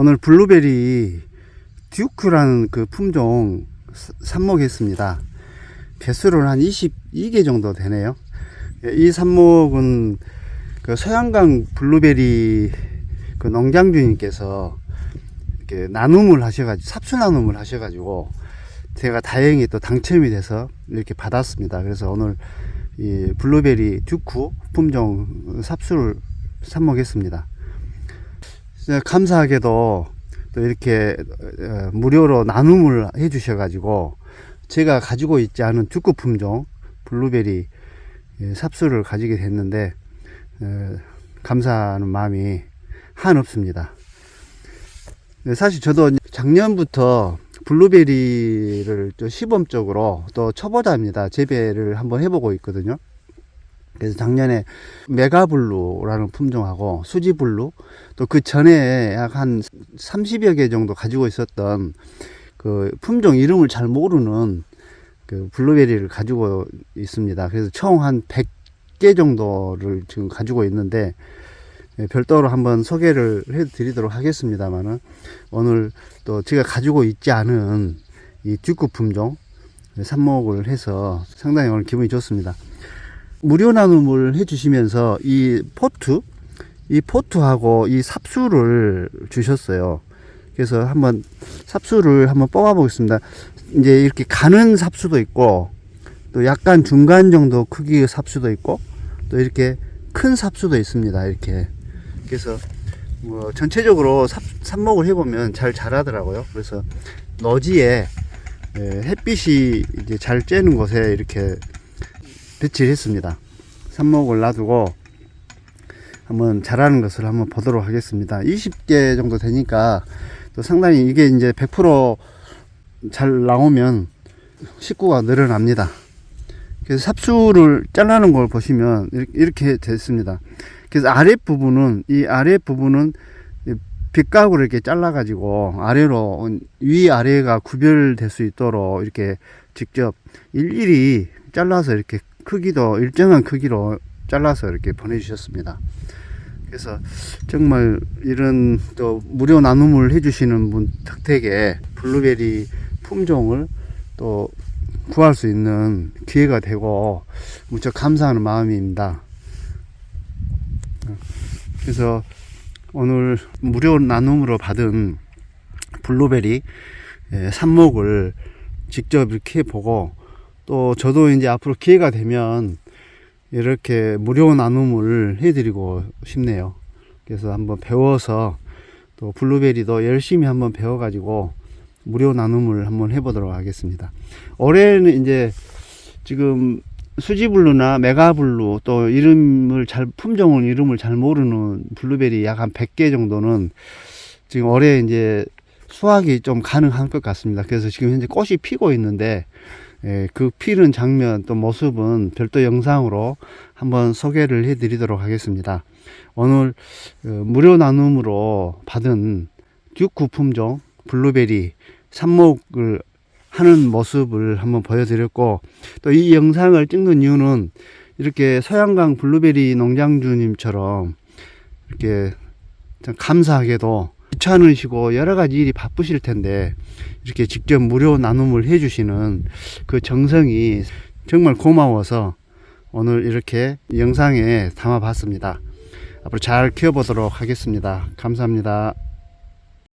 오늘 블루베리 듀크라는 그 품종 사- 삽목했습니다. 개수는 한 22개 정도 되네요. 예, 이 삽목은 그 서양강 블루베리 그 농장주님께서 나눔을 하셔가지고 삽수 나눔을 하셔가지고 제가 다행히 또 당첨이 돼서 이렇게 받았습니다. 그래서 오늘 이 블루베리 듀크 품종 삽수를 삽목했습니다. 감사하게도 또 이렇게 어, 무료로 나눔을 해 주셔가지고 제가 가지고 있지 않은 듀크 품종 블루베리 예, 삽수를 가지게 됐는데 어, 감사하는 마음이 한없습니다. 네, 사실 저도 작년부터 블루베리를 또 시범적으로 또 초보자입니다. 재배를 한번 해보고 있거든요. 그래서 작년에 메가블루라는 품종하고 수지블루 또 그 전에 약 한 30여 개 정도 가지고 있었던 그 품종 이름을 잘 모르는 그 블루베리를 가지고 있습니다. 그래서 총 한 100개 정도를 지금 가지고 있는데 예, 별도로 한번 소개를 해 드리도록 하겠습니다만은 오늘 또 제가 가지고 있지 않은 이 듀크 품종 삽목을 해서 상당히 오늘 기분이 좋습니다. 무료 나눔을 해 주시면서 이 포트 이 포트하고 이 삽수를 주셨어요. 그래서 한번 삽수를 한번 뽑아 보겠습니다. 이제 이렇게 가는 삽수도 있고 또 약간 중간 정도 크기의 삽수도 있고 또 이렇게 큰 삽수도 있습니다. 이렇게 그래서 뭐 전체적으로 삽, 삽목을 해보면 잘 자라더라고요. 그래서 너지에 예, 햇빛이 이제 잘 쬐는 곳에 이렇게 배치를 했습니다. 삽목을 놔두고 한번 자라는 것을 한번 보도록 하겠습니다. 20개 정도 되니까 또 상당히 이게 이제 100%잘 나오면 식구가 늘어납니다. 그래서 삽수를 잘라는 걸 보시면 이렇게- 됐습니다. 그래서 아랫 부분은 이 아랫 부분은 빗각으로 이렇게 잘라 가지고 아래로 위 아래가 구별될 수 있도록 이렇게 직접 일일이 잘라서 이렇게 크기도 일정한 크기로 잘라서 이렇게 보내주셨습니다. 그래서 정말 이런 또 무료 나눔을 해주시는 분 덕택에 블루베리 품종을 또 구할 수 있는 기회가 되고 무척 감사하는 마음입니다. 그래서 오늘 무료 나눔으로 받은 블루베리 예, 삽목을 직접 이렇게 보고 또 저도 이제 앞으로 기회가 되면 이렇게 무료 나눔을 해드리고 싶네요. 그래서 한번 배워서 또 블루베리도 열심히 한번 배워가지고 무료 나눔을 한번 해보도록 하겠습니다. 올해는 이제 지금 수지블루나 메가블루 또 이름을 잘 품종을 이름을 잘 모르는 블루베리 약 한 100개 정도는 지금 올해 이제 수확이 좀 가능한 것 같습니다. 그래서 지금 현재 꽃이 피고 있는데 예, 그 피는 장면 또 모습은 별도 영상으로 한번 소개를 해 드리도록 하겠습니다. 오늘 어, 무료 나눔으로 받은 듀크 품종 블루베리 삽목을 하는 모습을 한번 보여드렸고 또 이 영상을 찍는 이유는 이렇게 서양강 블루베리 농장주님처럼 이렇게 참 감사하게도 귀찮으시고 여러 가지 일이 바쁘실 텐데 이렇게 직접 무료 나눔을 해주시는 그 정성이 정말 고마워서 오늘 이렇게 영상에 담아봤습니다. 앞으로 잘 키워보도록 하겠습니다. 감사합니다.